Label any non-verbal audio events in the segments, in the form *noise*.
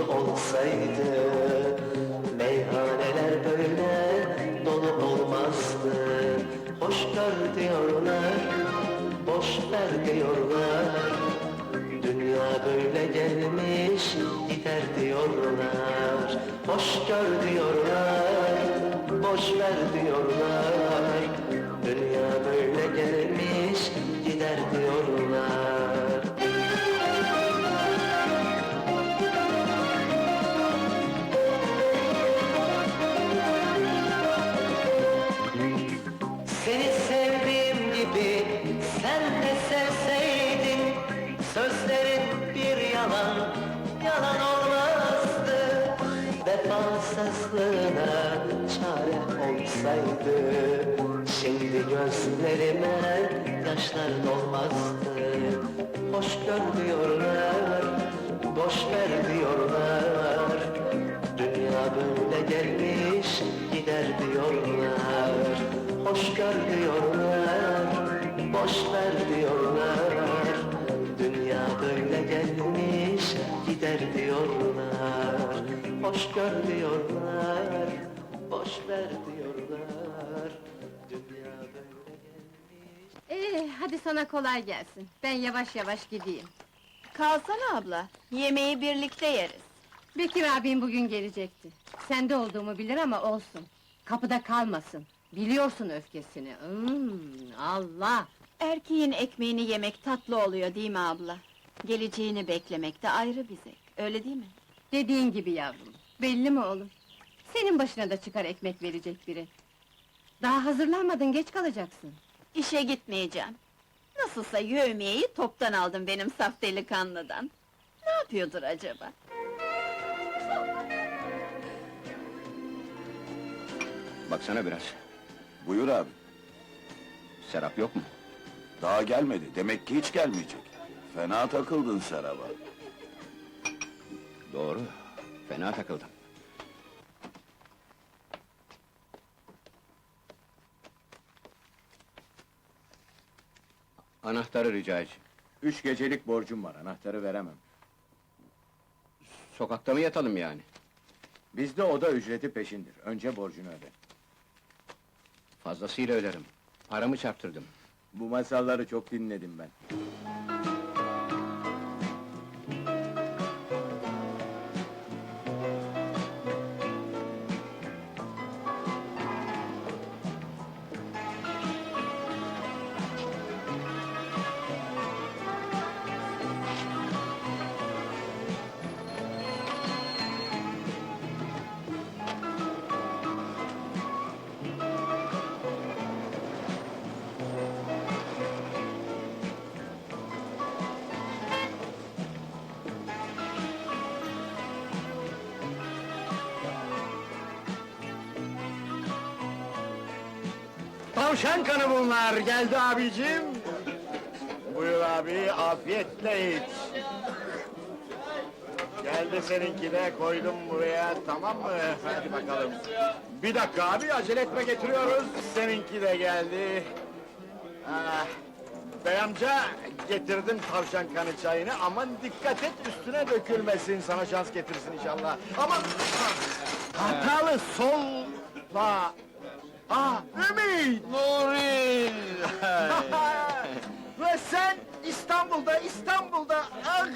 mutlu olsaydı Meyhaneler böyle dolu olmazdı. Hoş gör diyorlar, boş ver diyorlar. Dünya böyle gelmiş gider diyorlar. Hoş gör diyorlar, boş ver diyorlar Vefasızlığına çare olsaydı Şimdi gözlerime yaşlar dolmazdı. Hoş gör diyorlar, boş ver diyorlar. Dünya böyle gelmiş gider diyorlar. Hoş gör diyorlar, boş ver diyorlar. Dünya böyle gelmiş gider diyorlar Hoş gör diyorlar, boş ver diyorlar Dünya böyle gelmiş Ee, hadi sana kolay gelsin. Ben yavaş yavaş gideyim. Kalsana abla, yemeği birlikte yeriz. Bekir abim bugün gelecekti. Sende olduğumu bilir ama olsun. Kapıda kalmasın. Biliyorsun öfkesini. Hmm, Allah! Erkeğin ekmeğini yemek tatlı oluyor değil mi abla? Geleceğini beklemek de ayrı bir zevk, öyle değil mi? Dediğin gibi yavrum. Belli mi oğlum? Senin başına da çıkar ekmek verecek biri. Daha hazırlanmadın, geç kalacaksın. İşe gitmeyeceğim. Nasılsa yövmiyeyi toptan aldım benim saf delikanlıdan. Ne yapıyordur acaba? Baksana biraz. Buyur abi. Serap yok mu? Daha gelmedi. Demek ki hiç gelmeyecek. Fena takıldın Serap'a. Doğru. Fena takıldım. Anahtarı rica edeceğim. Üç gecelik borcum var, anahtarı veremem. Sokakta mı yatalım yani? Bizde oda ücreti peşindir. Önce borcunu öde. Fazlasıyla öderim. Paramı çarptırdım. Bu masalları çok dinledim ben. Tavşan kanı bunlar, geldi abicim. Buyur abi, afiyetle iç. Geldi seninki de, koydum buraya, tamam mı? Hadi bakalım. Bir dakika abi, acele etme getiriyoruz. Seninki de geldi. Ah, bey amca, getirdim tavşan kanı çayını. Aman dikkat et, üstüne dökülmesin, sana şans getirsin inşallah. Aman! Hatalı solla! Ah, Ümit! Nuri! Ve *laughs* sen İstanbul'da, İstanbul'da, ah!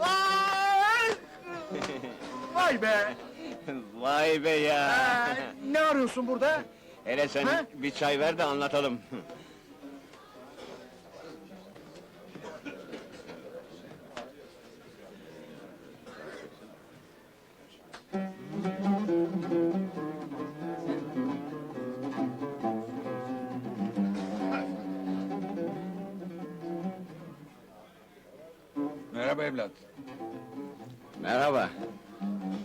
ah! Vay be! Vay be ya! Ee, ne arıyorsun burada? Hele sen Ha? bir çay ver de anlatalım. Merhaba evlat. Merhaba.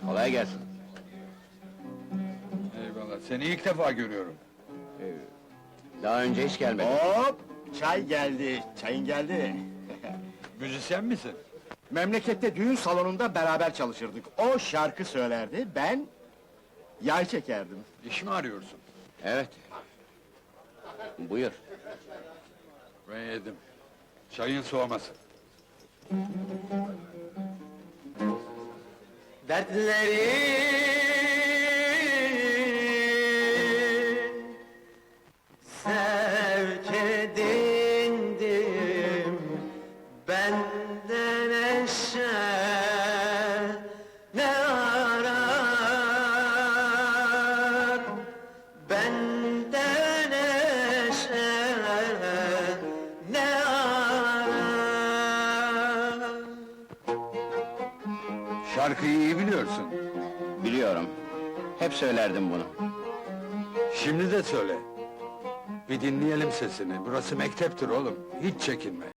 Kolay gelsin. Eyvallah. Seni ilk defa görüyorum. Ee, Daha önce hiç gelmedim. Hop! Çay geldi, çayın geldi. *laughs* Müzisyen misin? Memlekette düğün salonunda beraber çalışırdık. O şarkı söylerdi, ben yay çekerdim. İş mi arıyorsun? Evet. Buyur. Ben yedim. Çayın soğumasın. Dertlerin Şarkıyı iyi biliyorsun. Biliyorum. Hep söylerdim bunu. Şimdi de söyle. Bir dinleyelim sesini. Burası mekteptir oğlum. Hiç çekinme.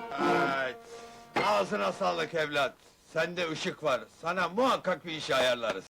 Ay, ağzına sağlık evlat. Sende ışık var. Sana muhakkak bir iş ayarlarız.